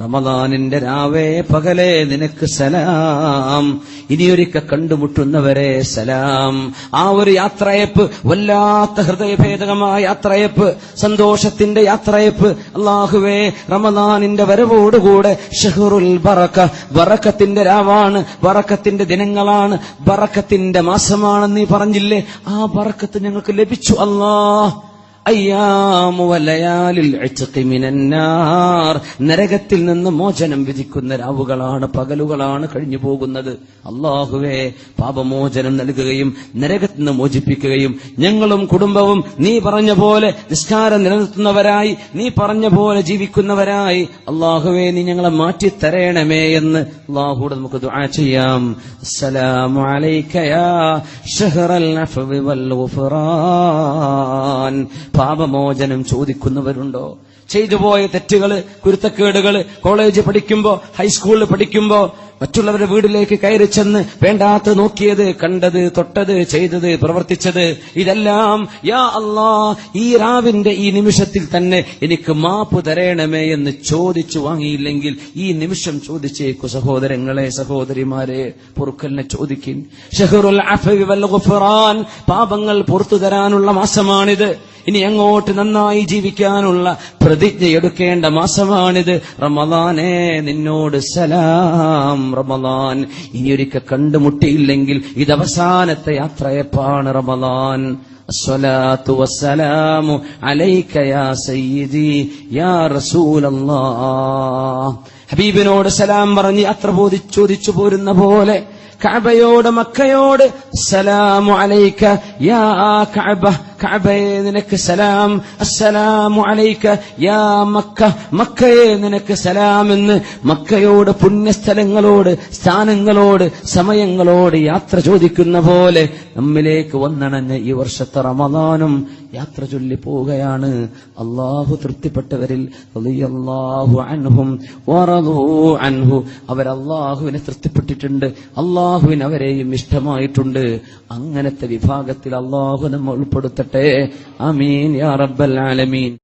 റമദാനിന്റെ രാവേ പകലേ നിനക്ക് സലാം. ഇനിയൊരിക്ക കണ്ടുമുട്ടുന്നവരെ സലാം. ആ ഒരു യാത്രയപ്പ് വല്ലാത്ത ഹൃദയഭേദകമായ യാത്രയപ്പ് സന്തോഷത്തിന്റെ യാത്രയപ്പ്. അള്ളാഹുവേ റമദാനിന്റെ വരവോടുകൂടെ ഷഹറുൽ ബറക്ക ബറക്കത്തിന്റെ രാവാണ് ബറക്കത്തിന്റെ ദിനങ്ങളാണ് ബറക്കത്തിന്റെ മാസമാണെന്ന് നീ പറഞ്ഞില്ലേ? ആ ബറക്കത്ത് ഞങ്ങൾക്ക് ലഭിച്ചു അല്ലാ നരകത്തിൽ നിന്ന് മോചനം വിധിക്കുന്ന രാവുകളാണ് പകലുകളാണ് കഴിഞ്ഞു പോകുന്നത്. അള്ളാഹുവേ പാപമോചനം നൽകുകയും നരകത്തിൽ നിന്ന് മോചിപ്പിക്കുകയും ഞങ്ങളും കുടുംബവും നീ പറഞ്ഞ പോലെ നിസ്കാരം നിലനിർത്തുന്നവരായി നീ പറഞ്ഞ പോലെ ജീവിക്കുന്നവരായി. അള്ളാഹുവേ നീ ഞങ്ങളെ മാറ്റി തരയണമേ എന്ന് അള്ളാഹുടെ നമുക്ക് ദുആ ചെയ്യാം. അസ്സലാമു അലൈക യാ ഷഹറൽ അഫ്വി വൽ ഗുഫ്റാൻ പാപമോചനം ചോദിക്കുന്നവരുണ്ടോ? ചെയ്തുപോയ തെറ്റുകൾ കുരുത്തക്കേടുകൾ കോളേജ് പഠിക്കുമ്പോ ഹൈസ്കൂളിൽ പഠിക്കുമ്പോ മറ്റുള്ളവരുടെ വീട്ടിലേക്ക് കയറി ചെന്ന് വേണ്ടാത്ത നോക്കിയത് കണ്ടത് തൊട്ടത് ചെയ്തത് പ്രവർത്തിച്ചത് ഇതെല്ലാം യാ അല്ലാ ഈ രാവിന്റെ ഈ നിമിഷത്തിൽ തന്നെ എനിക്ക് മാപ്പ് തരേണമേ എന്ന് ചോദിച്ചു വാങ്ങിയില്ലെങ്കിൽ ഈ നിമിഷം ചോദിച്ചേക്കു സഹോദരങ്ങളെ സഹോദരിമാരെ പൊറുക്കലിനെ ചോദിക്കും ഷഹറുൽ പാപങ്ങൾ പുറത്തു തരാനുള്ള മാസമാണിത്. ഇനി അങ്ങോട്ട് നന്നായി ജീവിക്കാനുള്ള പ്രതിജ്ഞ എടുക്കേണ്ട മാസമാണിത് റമദാനേ നിന്നോട് സലാം റമദാൻ ഇനിയൊരിക്കൽ കണ്ടുമുട്ടിയില്ലെങ്കിൽ ഇത് അവസാനത്തെ യാത്രയപ്പാണ് റമദാൻ الصلاة والسلام عليك يا سيدي يا رسول الله ഹബീബിനോട് സലാം പറഞ്ഞ് യാത്ര ബോധി ചോദിച്ചു പോരുന്ന പോലെ കഅബയോട് മക്കയോട് സലാമു അലൈക യാ കഅബ കഅബയെ നിനക്ക് സലാം. അസ്സലാമു അലൈക യാ മക്ക. മക്കയെ നിനക്ക് സലാം എന്ന് മക്കയോട് പുണ്യസ്ഥലങ്ങളോട് സ്ഥാനങ്ങളോട് സമയങ്ങളോട് യാത്ര ചോദിക്കുന്ന പോലെ നമ്മിലേക്ക് വന്നണഞ്ഞ ഈ വർഷത്തെ റമദാനും യാത്ര ചൊല്ലി പോവുകയാണ്. അള്ളാഹു തൃപ്തിപ്പെട്ടവരിൽ അൻഹും അൻഹു. അവർ അള്ളാഹുവിനെ തൃപ്തിപ്പെട്ടിട്ടുണ്ട്. അള്ളാഹുവിന് അവരെയും ഇഷ്ടമായിട്ടുണ്ട്. അങ്ങനത്തെ വിഭാഗത്തിൽ അള്ളാഹു നമ്മൾ ഉൾപ്പെടുത്തട്ടെ. حقه آمين يا رب العالمين.